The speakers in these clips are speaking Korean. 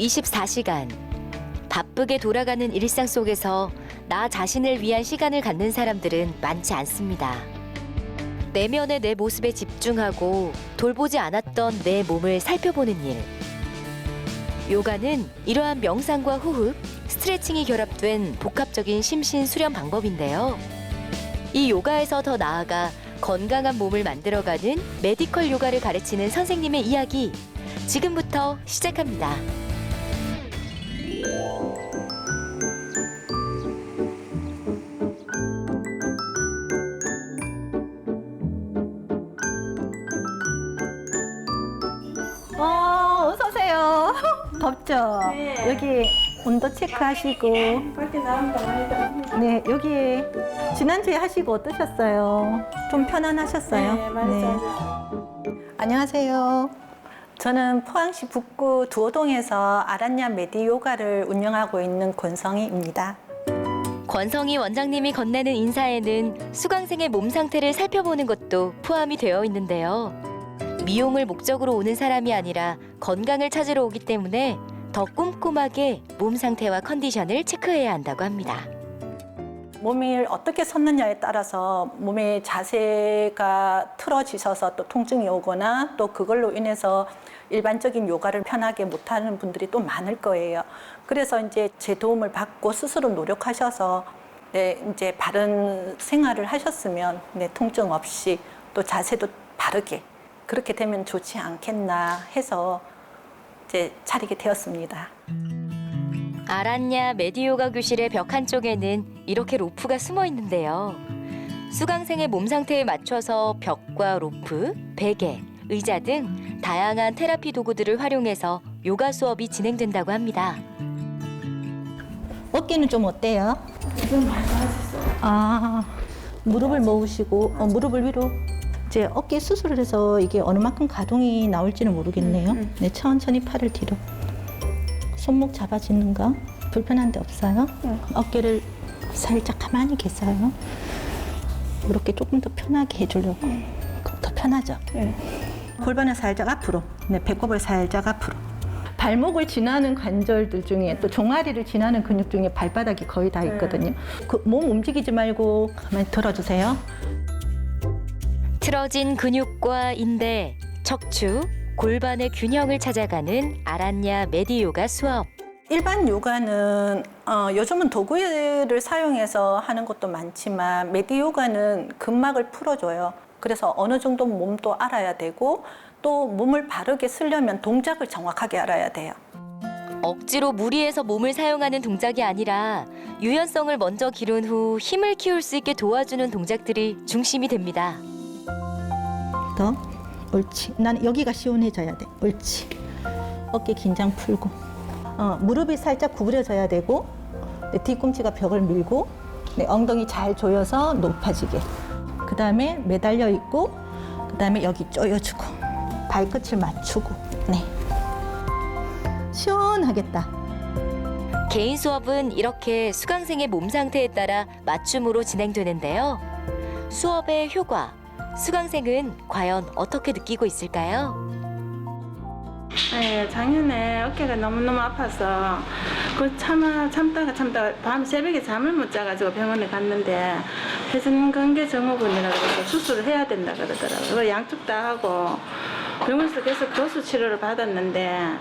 하루 24시간 바쁘게 돌아가는 일상 속에서 나 자신을 위한 시간을 갖는 사람들은 많지 않습니다. 내면의 내 모습에 집중하고 돌보지 않았던 내 몸을 살펴보는 일. 요가는 이러한 명상과 호흡, 스트레칭이 결합된 복합적인 심신 수련 방법인데요. 이 요가에서 더 나아가 건강한 몸을 만들어가는 메디컬 요가를 가르치는 선생님의 이야기 지금부터 시작합니다. 덥죠? 네. 여기 온도 체크하시고. 밖에 나온다 많이 더웁니다. 네, 여기 지난주에 하시고 어떠셨어요? 좀 편안하셨어요? 네, 많이 좋아졌어요. 안녕하세요. 저는 포항시 북구 두호동에서 아란야 메디 요가를 운영하고 있는 권성희입니다. 권성희 원장님이 건네는 인사에는 수강생의 몸 상태를 살펴보는 것도 포함이 되어 있는데요. 미용을 목적으로 오는 사람이 아니라 건강을 찾으러 오기 때문에 더 꼼꼼하게 몸 상태와 컨디션을 체크해야 한다고 합니다. 몸을 어떻게 섰느냐에 따라서 몸의 자세가 틀어지셔서 또 통증이 오거나 또 그걸로 인해서 일반적인 요가를 편하게 못하는 분들이 또 많을 거예요. 그래서 이제 제 도움을 받고 스스로 노력하셔서 네, 이제 바른 생활을 하셨으면 네, 통증 없이 또 자세도 바르게 그렇게 되면 좋지 않겠나 해서 이제 차리게 되었습니다. 아란야 메디요가 교실의 벽 한쪽에는 이렇게 로프가 숨어 있는데요. 수강생의 몸 상태에 맞춰서 벽과 로프, 베개, 의자 등 다양한 테라피 도구들을 활용해서 요가 수업이 진행된다고 합니다. 어깨는 좀 어때요? 아, 무릎을 모으시고 어, 무릎을 위로 이제 어깨 수술을 해서 이게 어느 만큼 가동이 나올지는 모르겠네요. 음, 음. 네, 천천히 팔을 뒤로. 손목 잡아지는 거 불편한 데 없어요? 네. 어깨를 살짝 가만히 계세요. 이렇게 조금 더 편하게 해주려고. 더 편하죠? 네. 골반을 살짝 앞으로, 네, 배꼽을 살짝 앞으로. 발목을 지나는 관절들 중에 또 종아리를 지나는 근육 중에 발바닥이 거의 다 있거든요. 그 몸 움직이지 말고 가만히 들어주세요. 틀어진 근육과 인대, 척추, 골반의 균형을 찾아가는 아란야 메디요가 수업. 일반 요가는 어, 요즘은 도구를 사용해서 하는 것도 많지만 메디 요가는 근막을 풀어줘요. 그래서 어느 정도 몸도 알아야 되고 또 몸을 바르게 쓰려면 동작을 정확하게 알아야 돼요. 억지로 무리해서 몸을 사용하는 동작이 아니라 유연성을 먼저 기른 후 힘을 키울 수 있게 도와주는 동작들이 중심이 됩니다. 더 옳지. 나는 여기가 시원해져야 돼. 옳지. 어깨 긴장 풀고. 어, 무릎이 살짝 구부려져야 되고 네, 뒤꿈치가 벽을 밀고 네, 엉덩이 잘 조여서 높아지게. 그 다음에 매달려 있고 그 다음에 여기 조여주고 발끝을 맞추고. 네. 시원하겠다. 개인 수업은 이렇게 수강생의 몸 상태에 따라 맞춤으로 진행되는데요. 수업의 효과, 수강생은 과연 어떻게 느끼고 있을까요? 네, 작년에 어깨가 너무너무 아파서 그 참아 참다가 참다가 밤 새벽에 잠을 못 자가지고 병원에 갔는데 회전근개 증후군이라고 해서 수술을 해야 된다 그러더라고요. 그래서 양쪽 다 하고 병원에서 계속 교수 치료를 받았는데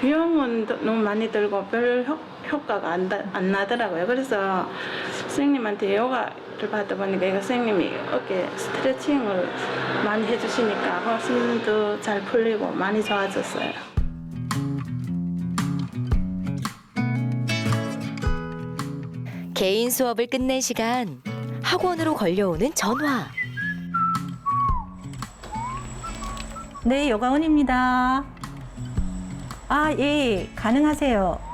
비용은 더- 너무 많이 들고 별 효, 효과가 안, 다- 안 나더라고요. 그래서 선생님한테 요가를 받아보니까 이거 선생님이 어깨 스트레칭을 많이 해주시니까 훨씬 더 잘 풀리고 많이 좋아졌어요. 개인 수업을 끝낸 시간, 학원으로 걸려오는 전화. 네, 여가원입니다. 아, 예, 가능하세요.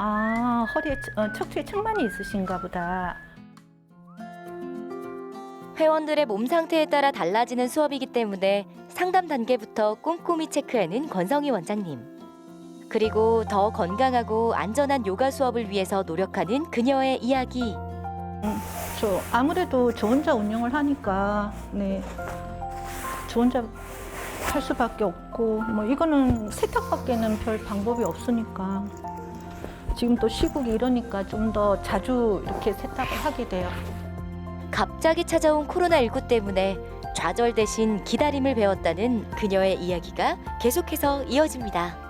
아, 허리에, 어, 척추에 측만이 있으신가 보다. 회원들의 몸 상태에 따라 달라지는 수업이기 때문에 상담 단계부터 꼼꼼히 체크하는 권성희 원장님. 그리고 더 건강하고 안전한 요가 수업을 위해서 노력하는 그녀의 이야기. 저 아무래도 저 혼자 운영을 하니까, 네. 저 혼자 할 수밖에 없고 뭐 이거는 세탁밖에는 별 방법이 없으니까 지금 또 시국이 이러니까 좀 더 자주 이렇게 세탁을 하게 돼요. 갑자기 찾아온 코로나19 때문에 좌절 대신 기다림을 배웠다는 그녀의 이야기가 계속해서 이어집니다.